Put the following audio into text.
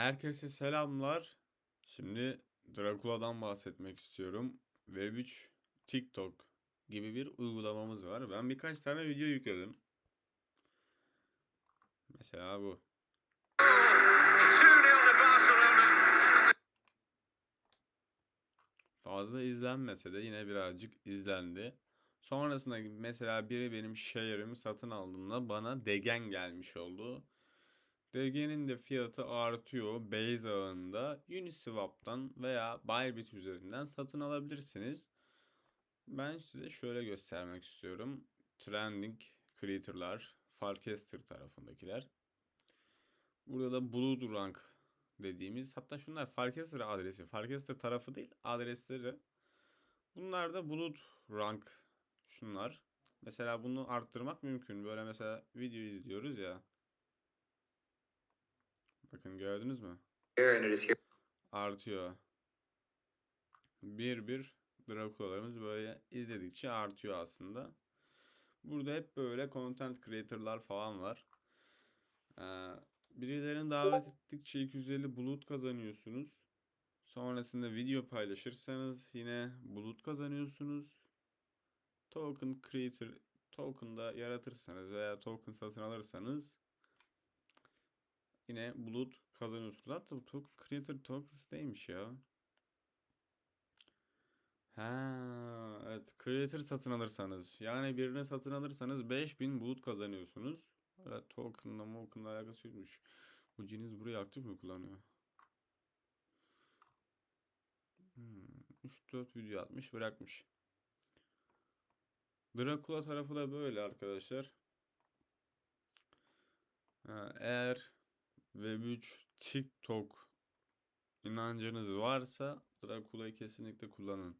Herkese selamlar. Şimdi Drakula'dan bahsetmek istiyorum. Web3, TikTok gibi bir uygulamamız var. Ben birkaç tane video yükledim. Mesela bu. Fazla izlenmese de yine birazcık izlendi. Sonrasında mesela biri benim share'imi satın aldığında bana degen gelmiş oldu. DG'nin de fiyatı artıyor. Base ağında Uniswap'tan veya Bybit üzerinden satın alabilirsiniz. Ben size şöyle göstermek istiyorum. Trending Creator'lar, Farcaster tarafındakiler. Burada da Blood Rank dediğimiz hatta şunlar Farcaster adresi. Farcaster tarafı değil adresleri. Bunlar da Blood Rank şunlar. Mesela bunu arttırmak mümkün. Böyle mesela video izliyoruz ya. Bakın gördünüz mü? Artıyor. Bir bir Drakula'larımız böyle izledikçe artıyor aslında. Burada hep böyle content creator'lar falan var. Ee, birilerini davet ettikçe 250 bulut kazanıyorsunuz. Sonrasında video paylaşırsanız yine bulut kazanıyorsunuz. Token creator token da yaratırsanız veya token satın alırsanız yine bulut kazanıyorsunuz. Hatta bu token creator tokens neymiş ya? Ha, evet creator satın alırsanız yani birini satın alırsanız 5000 bulut kazanıyorsunuz. Öyle token'la moken'la alakası yokmuş. Bu ciniz burayı aktif mi kullanıyor? Hmm, 3-4 video atmış bırakmış. Dracula tarafı da böyle arkadaşlar. Ha, eğer Web3 TikTok inancınız varsa Dracula'yı kesinlikle kullanın.